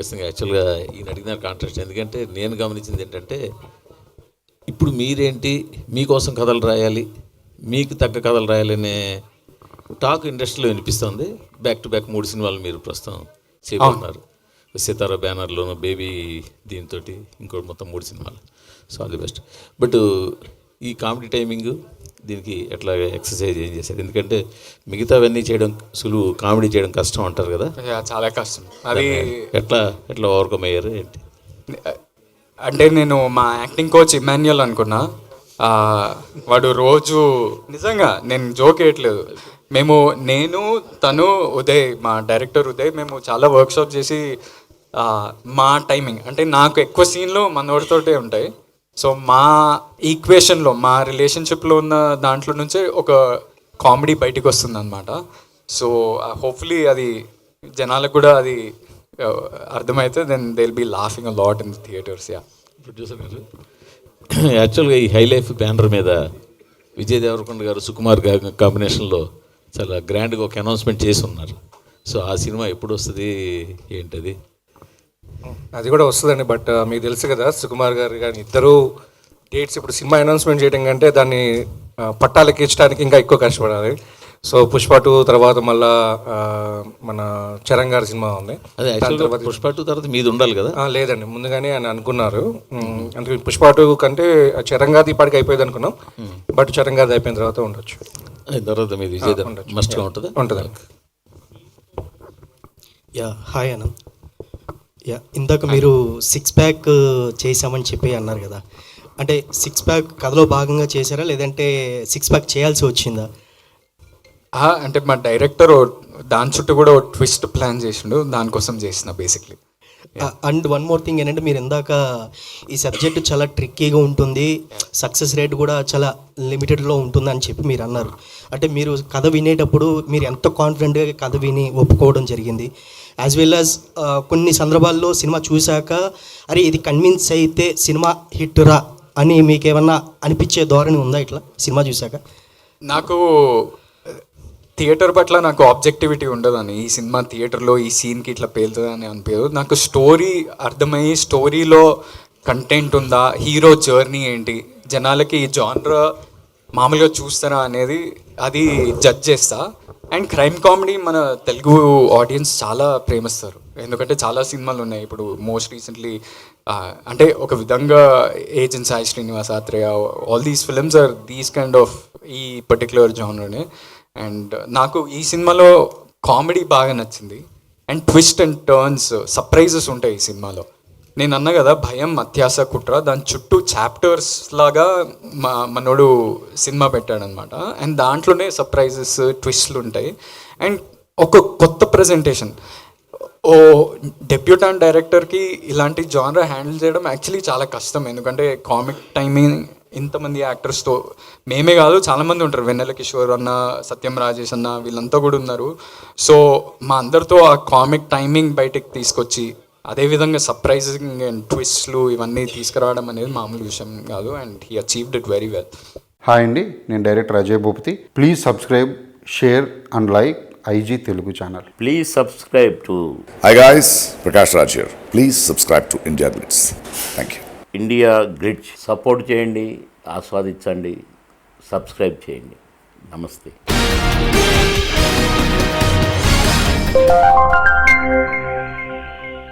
ఖచ్చితంగా యాక్చువల్గా ఈయన అడిగిన కాంట్రాస్ట్ ఎందుకంటే నేను గమనించింది ఏంటంటే ఇప్పుడు మీరేంటి మీకోసం కథలు రాయాలి మీకు తగ్గ కథలు రాయాలనే టాక్ ఇండస్ట్రీలో వినిపిస్తుంది. బ్యాక్ టు బ్యాక్ మూడు సినిమాలు మీరు ప్రస్తుతం చేయబోతున్నారు. సితారా బ్యానర్లోను బేబీ దీంతో ఇంకోటి మొత్తం మూడు సినిమాలు. So all the best. But ఈ కామెడీ టైమింగ్ దీనికి ఎట్లా ఎక్సర్సైజ్ ఏం చేశారు? ఎందుకంటే మిగతావన్నీ చేయడం సులువు కామెడీ చేయడం కష్టం అంటారు కదా? చాలా కష్టం. అది ఎట్లా ఎట్లా ఓవర్కమ్ అయ్యారు ఏంటి? అంటే నేను మా యాక్టింగ్ కోచ్ ఇమాన్యుయల్ అనుకున్నా. వాడు రోజు నిజంగా నేను జోక్ వేయట్లేదు. మేము నేను తను ఉదయ్ మా డైరెక్టర్ ఉదయ్ మేము చాలా వర్క్షాప్ చేసి మా టైమింగ్ అంటే నాకు ఎక్కువ సీన్లు మనోడితోటే ఉంటాయి. సో మా ఈక్వేషన్లో మా రిలేషన్షిప్లో ఉన్న దాంట్లో నుంచే ఒక కామెడీ బయటకు వస్తుంది అనమాట సో హోప్ఫుల్లీ అది జనాలకు కూడా అది అర్థమైతే then they will be laughing a lot in theatres yeah. Producer గారు? యాక్చువల్గా ఈ హై లైఫ్ బ్యానర్ మీద విజయ్ దేవరకొండ గారు సుకుమార్ గారు కాంబినేషన్లో చాలా గ్రాండ్గా ఒక అనౌన్స్మెంట్ చేసి ఉన్నారు. సో ఆ సినిమా ఎప్పుడు వస్తుంది? ఏంటది? అది కూడా వస్తుందండి బట్ మీకు తెలుసు కదా సుకుమార్ గారు కానీ ఇద్దరు డేట్స్ ఇప్పుడు సినిమా అనౌన్స్మెంట్ చేయడం కంటే దాన్ని ఆ, పట్టాలెక్కించడానికి ఇంకా ఎక్కువ కష్టపడాలి. సో పుష్ప టూ తర్వాత మళ్ళా మన చరణ్ గారి సినిమా ఉంది. పుష్ప టూ తర్వాత మీది ఉండాలి కదా? లేదండి ముందుగానే ఆయన అనుకున్నారు. అందుకే పుష్ప టూ కంటే చరణ్ గారి ఇప్పటికి అయిపోయింది అనుకున్నాం. బట్ చరణ్ గారి అయిపోయిన తర్వాత ఉండొచ్చు. తర్వాత మీది మస్ట్గా ఉంటుందా? ఉంటుందండి. యా హాయ్ అన్న యా ఇందాక మీరు సిక్స్ ప్యాక్ చేసామని చెప్పి అన్నారు కదా. అంటే సిక్స్ ప్యాక్ కథలో భాగంగా చేశారా? లేదంటే సిక్స్ ప్యాక్ చేయాల్సి వచ్చిందా? అంటే మా డైరెక్టర్ దాని చుట్టూ కూడా ట్విస్ట్ ప్లాన్ చేసిండు. దానికోసం చేసిన basically and one more thing ఏంటంటే మీరు ఇందాక ఈ సబ్జెక్ట్ చాలా ట్రిక్కీగా ఉంటుంది. సక్సెస్ రేట్ కూడా చాలా లిమిటెడ్లో ఉంటుంది అని చెప్పి మీరు అన్నారు. అంటే మీరు కథ వినేటప్పుడు మీరు ఎంత కాన్ఫిడెంట్గా కథ విని ఒప్పుకోవడం జరిగింది. యాజ్ వెల్ యాజ్ కొన్ని సందర్భాల్లో సినిమా చూశాక అరే ఇది కన్విన్స్ అయితే సినిమా హిట్ రా అని మీకు ఏమన్నా అనిపించే ధోరణి ఉందా ఇట్లా సినిమా చూశాక? నాకు థియేటర్ పట్ల నాకు ఆబ్జెక్టివిటీ ఉండదని ఈ సినిమా థియేటర్లో ఈ సీన్కి ఇట్లా పేలుతుందని అని అనిపించదు. నాకు స్టోరీ అర్థమయ్యి స్టోరీలో కంటెంట్ ఉందా హీరో జర్నీ ఏంటి జనాలకి ఈ జానర్ మామూలుగా చూస్తారా అనేది అది జడ్జ్ చేస్తా. అండ్ క్రైమ్ కామెడీ మన తెలుగు ఆడియన్స్ చాలా ప్రేమిస్తారు. ఎందుకంటే చాలా సినిమాలు ఉన్నాయి. ఇప్పుడు మోస్ట్ రీసెంట్లీ అంటే ఒక విధంగా agent Sai Srinivas Athreya all these films are these kind of ఈ పర్టికులర్ జానర్ని అండ్ నాకు ఈ సినిమాలో కామెడీ బాగా నచ్చింది. And twist and turns surprises ఉంటాయి ఈ సినిమాలో. నేను అన్నా కదా భయం అత్యాస కుట్ర దాని చుట్టూ చాప్టర్స్ లాగా మా మనోడు సినిమా పెట్టాడనమాట. అండ్ దాంట్లోనే సర్ప్రైజెస్ ట్విస్ట్లు ఉంటాయి. అండ్ ఒక కొత్త ప్రజెంటేషన్. ఓ డెప్యూటాన్ డైరెక్టర్కి ఇలాంటి జానర్ హ్యాండిల్ చేయడం యాక్చువల్లీ చాలా కష్టం. ఎందుకంటే కామిక్ టైమింగ్ ఇంతమంది యాక్టర్స్తో మేమే కాదు చాలామంది ఉంటారు వెన్నెల కిషోర్ అన్న సత్యం రాజేష్ అన్న వీళ్ళంతా కూడా ఉన్నారు సో మా అందరితో ఆ కామిక్ టైమింగ్ బయటకు తీసుకొచ్చి అదేవిధంగా సర్ప్రైజింగ్ అండ్ ట్విస్ట్లు ఇవన్నీ తీసుకురావడం అనేది మామూలు విషయం కాదు and he achieved it very well hi అండి నేను director Ajay Bhupathi please subscribe share and like IG Telugu channel Please subscribe to Hi guys, Prakash Raj here. Please subscribe to India Glitz. Thank you. India glitz support చేయండి ఆస్వాదించండి subscribe చేయండి. నమస్తే.